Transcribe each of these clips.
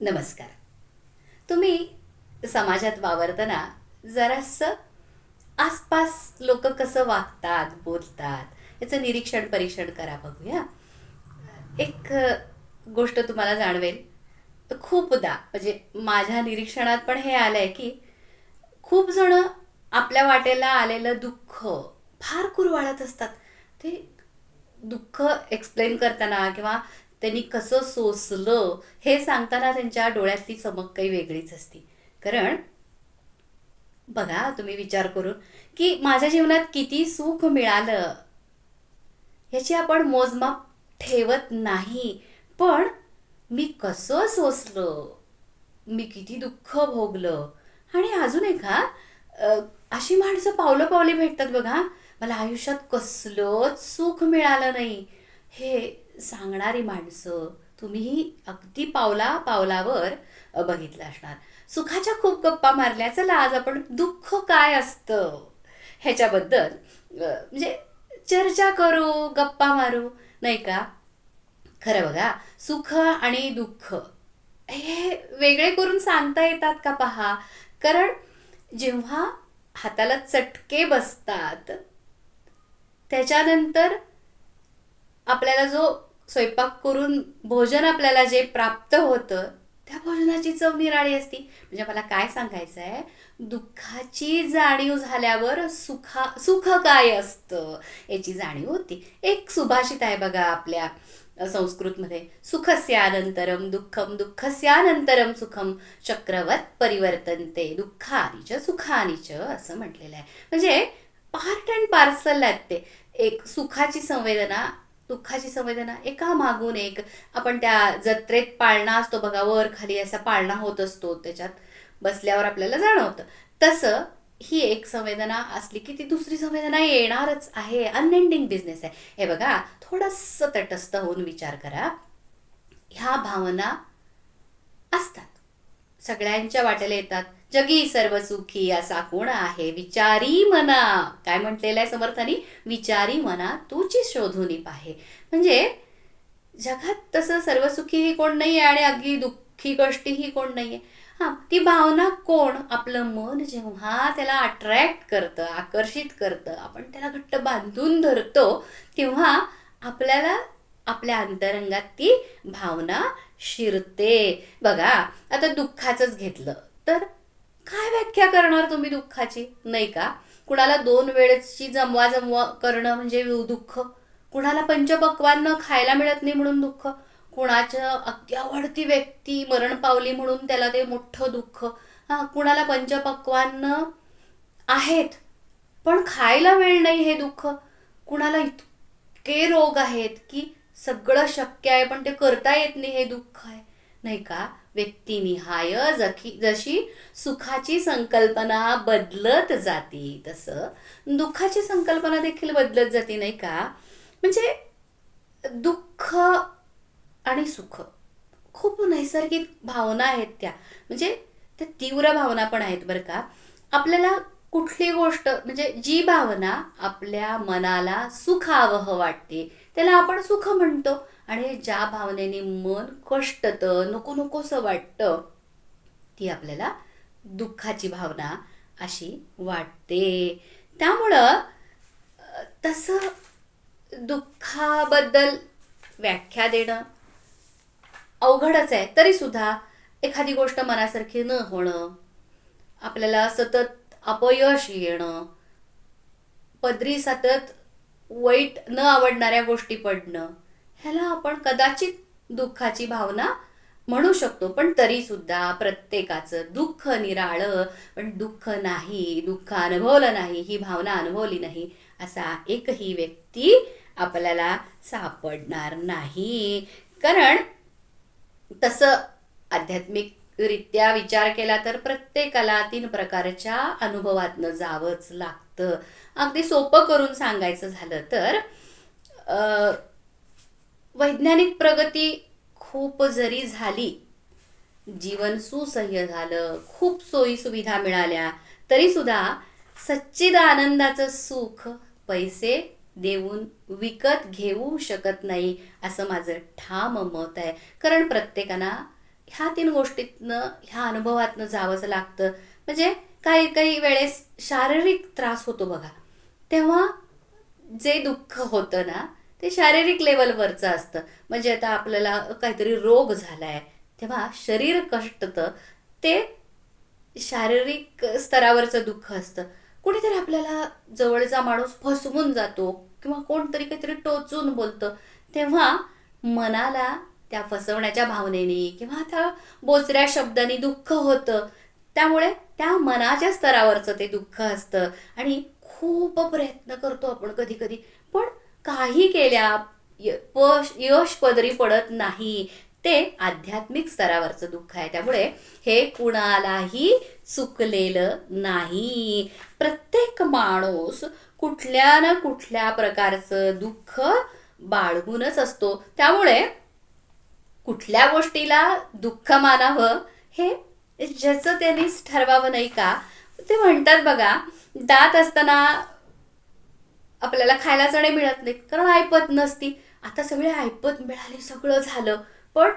नमस्कार. तुम्ही समाजात वावरताना जरासं आसपास लोक कसं वागतात बोलतात याचं निरीक्षण परीक्षण करा बघूया. एक गोष्ट तुम्हाला जाणवेल. खूपदा म्हणजे माझ्या निरीक्षणात पण हे आलंय की खूप जण आपल्या वाटेला आलेलं दुःख फार कुरवाळत असतात. ते दुःख एक्सप्लेन करताना किंवा त्यांनी कसं सोसलं हे सांगताना त्यांच्या डोळ्यातली चमक काही वेगळीच असती. कारण बघा तुम्ही विचार करून की माझ्या जीवनात किती सुख मिळालं ह्याची आपण मोजमाप ठेवत नाही. पण मी कसं सोसलं मी किती दुःख भोगलं. आणि अजून एक हा अशी माणसं पावलं पावली भेटतात बघा. मला आयुष्यात कसलंच सुख मिळालं नाही. हे सांगणारी माणसं तुम्हीही अगदी पावला पावलावर बघितलं असणार. सुखाच्या खूप गप्पा मारल्या. चला आज आपण दुःख काय असतं? ह्याच्याबद्दल म्हणजे चर्चा करू गप्पा मारू नाही का? खरं बघा सुख आणि दुःख हे वेगळे करून सांगता येतात का पहा? कारण जेव्हा हाताला चटके बसतात त्याच्यानंतर आपल्याला जो स्वयंपाक करून भोजन आपल्याला जे प्राप्त होतं त्या भोजनाची चव निराळी असती. म्हणजे मला काय सांगायचं आहे दुःखाची जाणीव झाल्यावर सुखा सुख काय असतं? याची जाणीव होती. एक सुभाषित आहे बघा आपल्या संस्कृतमध्ये. सुखस्यानंतरम दुःखम दुःखस्यानंतरम सुखम चक्रवत परिवर्तनते. दुःखानी च सुखानी च असं म्हटलेलं आहे. म्हणजे पार्ट अँड पार्सल आहेत ते. एक सुखाची संवेदना दुःखाची संवेदना एका मागून एक. आपण त्या जत्रेत पाळणा असतो बघा वर खाली असा पाळणा होत असतो त्याच्यात. बसल्यावर आपल्याला जाणवतं. तसं ही एक संवेदना असली की ती दुसरी संवेदना येणारच आहे. अनएंडिंग बिझनेस आहे. हे बघा थोडंसं तटस्थ होऊन विचार करा. ह्या भावना असतात. सगळ्यांच्या वाट्याला येतात. जगी सर्व सुखी असा कोण आहे? विचारी मना. काय म्हटलेलं आहे समर्थानी? विचारी मना तुची शोधून पाहे. म्हणजे जगात तसं सर्व सुखीही कोण नाही आहे आणि अगदी दुःखी गोष्टीही कोण नाही आहे हां ती भावना कोण? आपलं मन जेव्हा त्याला अट्रॅक्ट करतं आकर्षित करतं आपण त्याला घट्ट बांधून धरतो तेव्हा आपल्याला आपल्या अंतरंगात ती भावना शिरते. बघा आता दुःखाचंच घेतलं. तर काय व्याख्या करणार तुम्ही दुःखाची? नाही का? कुणाला दोन वेळेची जमवा जमवा करणं म्हणजे दुःख. कुणाला पंचपक्वान खायला मिळत नाही म्हणून दुःख. कुणाच्या अगदी आवडती व्यक्ती मरण पावली म्हणून त्याला ते मोठं दुःख. हा कुणाला पंचपक्वान आहेत पण खायला वेळ नाही हे दुःख. कुणाला इतके रोग आहेत की सगळं शक्य आहे पण ते करता येत नाही हे दुःख आहे. नाही का? व्यक्तिनिहाय जखी जशी सुखाची संकल्पना बदलत जाती तसं दुःखाची संकल्पना देखील बदलत जाते नाही का? म्हणजे दुःख आणि सुख खूप नैसर्गिक भावना आहेत त्या. म्हणजे त्या तीव्र भावना पण आहेत बरं का. आपल्याला कुठली गोष्ट म्हणजे जी भावना आपल्या मनाला सुखावह वाटते त्याला आपण सुख म्हणतो. आणि ज्या भावनेने मन कष्टतं नको नकोसं वाटतं ती आपल्याला दुःखाची भावना अशी वाटते. त्यामुळं तसं दुःखाबद्दल व्याख्या देणं अवघडच आहे. तरी सुद्धा एखादी गोष्ट मनासारखी न होणं आपल्याला सतत अपयश येणं पदरी सतत वाईट न आवडणाऱ्या गोष्टी पडणं ह्याला आपण कदाचित दुःखाची भावना म्हणू शकतो पण तरी सुद्धा प्रत्येकाचं दुःख निराळं पण दुःख नाही दुःख अनुभवलं नाही ही भावना अनुभवली नाही असा एकही व्यक्ती आपल्याला सापडणार नाही. कारण तसं आध्यात्मिकरित्या विचार केला तर प्रत्येकाला तीन प्रकारच्या अनुभवातनं जावंच लागतं. अगदी सोपं करून सांगायचं झालं तर वैज्ञानिक प्रगती खूप जरी झाली जीवन सुसह्य झालं खूप सोयी सुविधा मिळाल्या तरी सुद्धा सच्चिद आनंदाचं सुख पैसे देऊन विकत घेऊ शकत नाही असं माझं ठाम मत आहे. कारण प्रत्येकांना ह्या तीन गोष्टीतनं ह्या अनुभवातनं जावंच लागतं. म्हणजे काही काही वेळेस शारीरिक त्रास होतो बघा. तेव्हा जे दुःख होतं ना ते शारीरिक लेवलवरचं असतं. म्हणजे आता आपल्याला काहीतरी रोग झालाय तेव्हा शरीर कष्टतं ते शारीरिक स्तरावरचं दुःख असतं. कुणीतरी आपल्याला जवळचा माणूस फसवून जातो किंवा कोणतरी काहीतरी टोचून बोलतं तेव्हा मनाला त्या फसवण्याच्या भावनेने किंवा त्या बोचऱ्या शब्दांनी दुःख होतं. त्यामुळे त्या मनाच्या स्तरावरचं ते दुःख असतं. आणि खूप प्रयत्न करतो आपण कधी कधी. पण काही केल्या य- पश यश पदरी पडत नाही. ते आध्यात्मिक स्तरावरचं दुःख आहे. त्यामुळे हे कुणालाही चुकलेलं नाही. प्रत्येक माणूस कुठल्या ना कुठल्या प्रकारचं दुःख बाळगूनच असतो. त्यामुळे कुठल्या गोष्टीला दुःख मानावं हे ज्याचं त्यांनीच ठरवावं नाही का? ते म्हणतात बघा दात असताना आपल्याला खायला चणे मिळत नाहीत. कारण ऐपत नसती. आता सगळे ऐपत मिळाली सगळं झालं. पण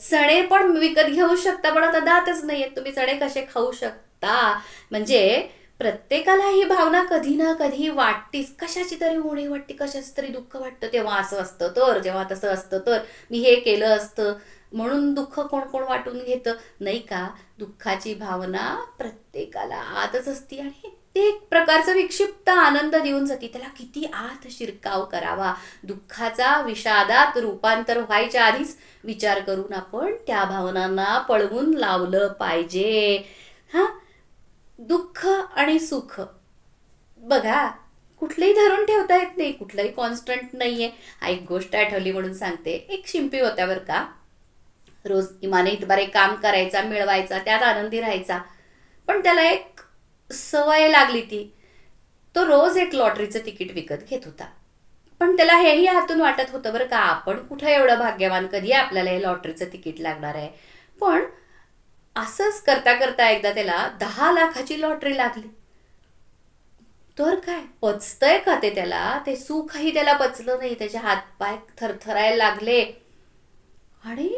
चणे पण विकत घेऊ शकता पण आता दातच नाही आहेत तुम्ही चणे कसे खाऊ शकता? म्हणजे प्रत्येकाला ही भावना कधी ना कधी वाटतीच. कशाची तरी उणी वाटते कशाचं तरी दुःख वाटतं. तेव्हा असं असतं तर जेव्हा तसं असतं तर मी हे केलं असतं. म्हणून दुःख कोण कोण वाटून घेतं? नाही का? दुःखाची भावना प्रत्येकाला आतच असती आणि ते एक प्रकारचा विक्षिप्त आनंद देऊन जाते. त्याला किती आत शिरकाव करावा. दुःखाचा विषादात रूपांतर व्हायच्या आधीच विचार करून आपण त्या भावनांना पळवून लावलं पाहिजे. हा? दुःख आणि सुख. बघा कुठलंही धरून ठेवता येत नाही. कुठलंही कॉन्स्टंट नाहीये. हा एक गोष्ट आठवली म्हणून सांगते. एक शिंपी होत्या बरं का. रोज इमाने इतबारे काम करायचा मिळवायचा त्यात आनंदी राहायचा. पण त्याला एक सवय लागली ती. तो रोज एक लॉटरीचं तिकीट विकत घेत होता. पण त्याला हेही हातून वाटत होतं बरं का आपण कुठं एवढं भाग्यवान कधी आपल्याला हे लॉटरीचं तिकीट लागणार आहे? पण असंच करता करता एकदा त्याला दहा लाखाची लॉटरी लागली. तर काय पचतंय का ते त्याला? ते सुखही त्याला पचलं नाही त्याचे हातपाय थरथरायला लागले. आणि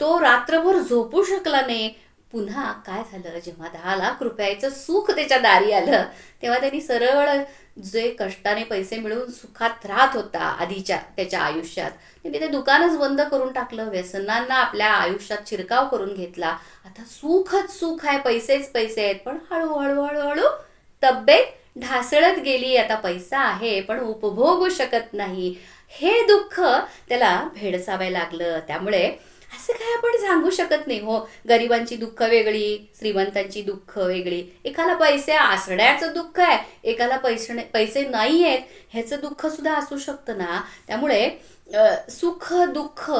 तो रात्रभर झोपू शकला नाही. पुन्हा काय झालं? जेव्हा दहा लाख रुपयाचं सुख त्याच्या दारी आलं तेव्हा त्यांनी सरळ जे कष्टाने पैसे मिळवून सुखात राहत होता आधीच्या त्याच्या आयुष्यात. त्यांनी ते दुकानच बंद करून टाकलं व्यसनांना आपल्या आयुष्यात शिरकाव करून घेतला. आता सुखच सुख आहे पैसेच पैसे आहेत पण हळूहळू हळूहळू तब्येत ढासळत गेली. आता पैसा आहे पण उपभोगू शकत नाही. हे दुःख त्याला भेडसावे लागलं. त्यामुळे असं काय आपण सांगू शकत नाही हो. गरिबांची दुःख वेगळी श्रीमंतांची दुःख वेगळी. एकाला पैसे असण्याचं दुःख आहे. एकाला पैसे पैसे नाही आहेत ह्याचं दुःख सुद्धा असू शकतं ना. त्यामुळे सुख दुःख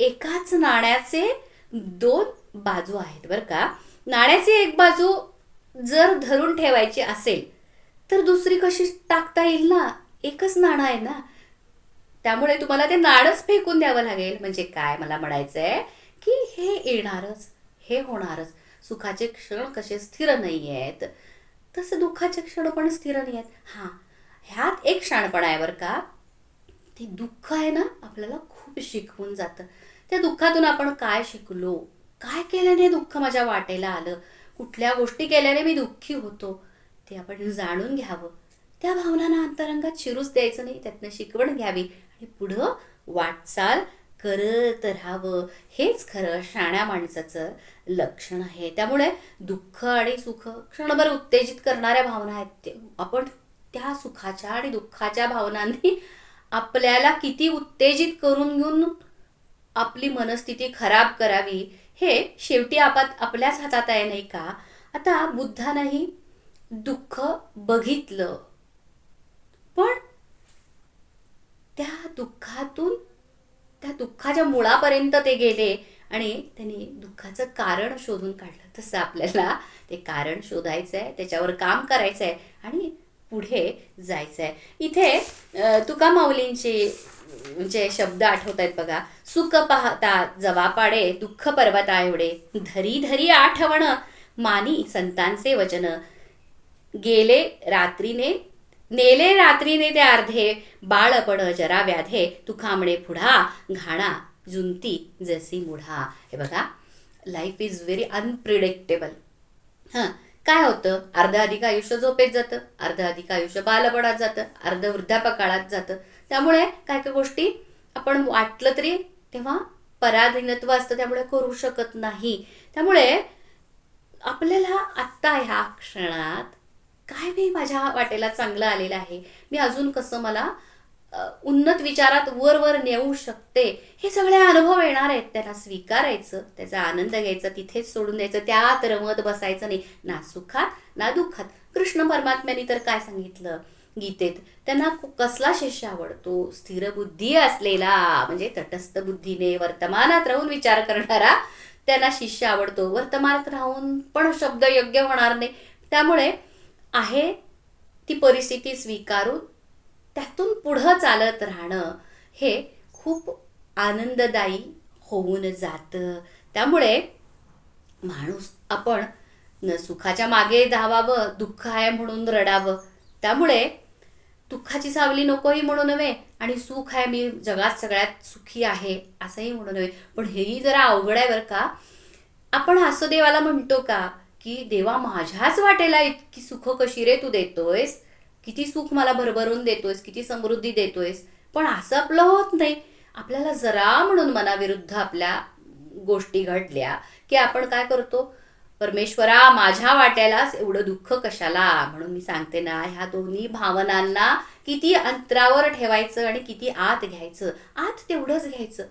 एकाच नाण्याचे दोन बाजू आहेत बरं का. नाण्याची एक बाजू जर धरून ठेवायची असेल तर दुसरी कशी टाकता येईल ना? एकच नाणं आहे ना. त्यामुळे तुम्हाला ते नाणंच फेकून द्यावं लागेल. म्हणजे काय मला म्हणायचं आहे की हे येणारच हे होणारच. सुखाचे क्षण कसे स्थिर नाही आहेत तसं दुःखाचे क्षण पण स्थिर नाही आहेत हां ह्यात एक शाणपणा आहे बरं का. ते दुःख आहे ना आपल्याला खूप शिकवून जातं. त्या दुःखातून आपण काय शिकलो? काय केल्याने दुःख माझ्या वाटेला आलं? कुठल्या गोष्टी केल्याने मी दुःखी होतो? ते आपण जाणून घ्यावं. त्या भावनांना अंतरंगात शिरूच द्यायचं नाही. त्यातनं शिकवण घ्यावी. हे पुढं वाटचाल करत राहावं. हेच खरं शाण्या माणसाचं लक्षण आहे. त्यामुळे दुःख आणि सुख क्षणभर उत्तेजित करणाऱ्या भावना आहेत. ते आपण त्या सुखाच्या आणि दुःखाच्या भावनांनी आपल्याला किती उत्तेजित करून घेऊन आपली मनस्थिती खराब करावी हे शेवटी आपात आपल्याच हातात आहे नाही का? आता बुद्धानंही दुःख बघितलं. पण त्या दुःखातून त्या दुःखाच्या मुळापर्यंत ते गेले आणि त्यांनी दुःखाचं कारण शोधून काढलं. तसं आपल्याला ते कारण शोधायचं आहे त्याच्यावर काम करायचं आहे आणि पुढे जायचं आहे इथे तुका माऊलींचे जे शब्द आठवत आहेत बघा सुख पाहता जवा पाडे दुःख पर्वता एवढे धरी धरी आठवण मानी संतांचे वचन. गेले रात्रीने नेले रात्रीने ते अर्धे. बाळपण जरा व्याधे. तुखामणे पुढा घाणा जुंती जसी मुढा. हे बघा. लाईफ इज व्हेरी अनप्रिडिक्टेबल हां. काय होतं? अर्ध अधिक आयुष्य झोपेत जातं. अर्ध अधिक आयुष्य बालपणात जातं. अर्ध वृद्धापकाळात जातं. त्यामुळे काय काय गोष्टी आपण वाटलं तरी तेव्हा पराधीनत्व असतं. त्यामुळे करू शकत नाही. त्यामुळे आपल्याला आत्ता ह्या क्षणात काय मी माझ्या वाटेला चांगलं आलेलं आहे? मी अजून कसं मला उन्नत विचारात वर वर नेऊ शकते? हे सगळे अनुभव येणार आहेत. त्याला स्वीकारायचं त्याचा आनंद घ्यायचा तिथेच सोडून द्यायचं त्यात रमत बसायचं नाही. ना सुखात ना दुःखात. कृष्ण परमात्म्याने तर काय सांगितलं? गीतेत त्यांना कसला शिष्य आवडतो? स्थिर बुद्धी असलेला म्हणजे तटस्थ बुद्धीने वर्तमानात राहून विचार करणारा त्यांना शिष्य आवडतो. वर्तमानात राहून पण शब्द योग्य होणार नाही. त्यामुळे आहे ती परिस्थिती स्वीकारून त्यातून पुढं चालत राहणं हे खूप आनंददायी होऊन जातं. त्यामुळे माणूस आपण न सुखाच्या मागे धावावं दुःख आहे म्हणून रडावं. त्यामुळे दुःखाची सावली नकोही म्हणू नव्हे आणि सुख आहे मी जगात सगळ्यात सुखी आहे असंही म्हणू नव्हे. पण हेही जरा अवघड आहे बरं का? आपण हासुदेवाला म्हणतो का? की देवा माझ्याच वाटेला इतकी सुख कशी रे तू देतोयस? किती सुख मला भरभरून देतोयस किती समृद्धी देतोयस? पण असं आपलं होत नाही. आपल्याला जरा म्हणून मनाविरुद्ध आपल्या गोष्टी घडल्या की आपण काय करतो? परमेश्वरा माझ्या वाट्यालाच एवढं दुःख कशाला? म्हणून मी सांगते ना ह्या दोन्ही भावनांना किती अंतरावर ठेवायचं आणि किती आत घ्यायचं? आत तेवढंच घ्यायचं.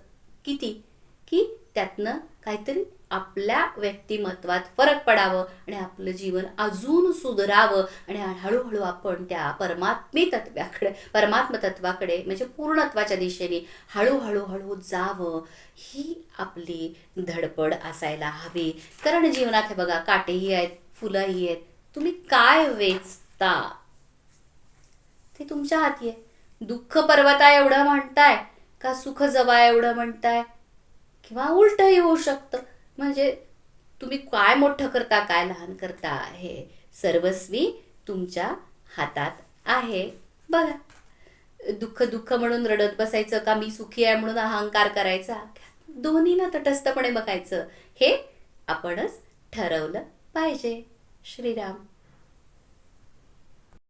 किती? की त्यातनं काहीतरी आपल्या व्यक्तिमत्वात फरक पडावं आणि आपलं जीवन अजून सुधरावं आणि हळूहळू आपण त्या परमात्मी तत्वाकडे परमात्म तत्वाकडे म्हणजे पूर्णत्वाच्या दिशेने हळूहळू हळू जावं ही आपली धडपड असायला हवी. कारण जीवनात हे बघा काटेही आहेत फुलंही आहेत. तुम्ही काय वेचता? ते तुमच्या हाती आहे. दुःख पर्वता एवढं म्हणताय का सुख जवा एवढं म्हणताय? किंवा उलटही होऊ शकतं. म्हणजे तुम्ही काय मोठं करता काय लहान करता हे सर्वस्वी तुमच्या हातात आहे. बघा. दुःख दुःख म्हणून रडत बसायचं का मी सुखी आहे म्हणून अहंकार करायचा? दोन्हीला तटस्थपणे बघायचं. हे आपणच ठरवलं पाहिजे. श्रीराम.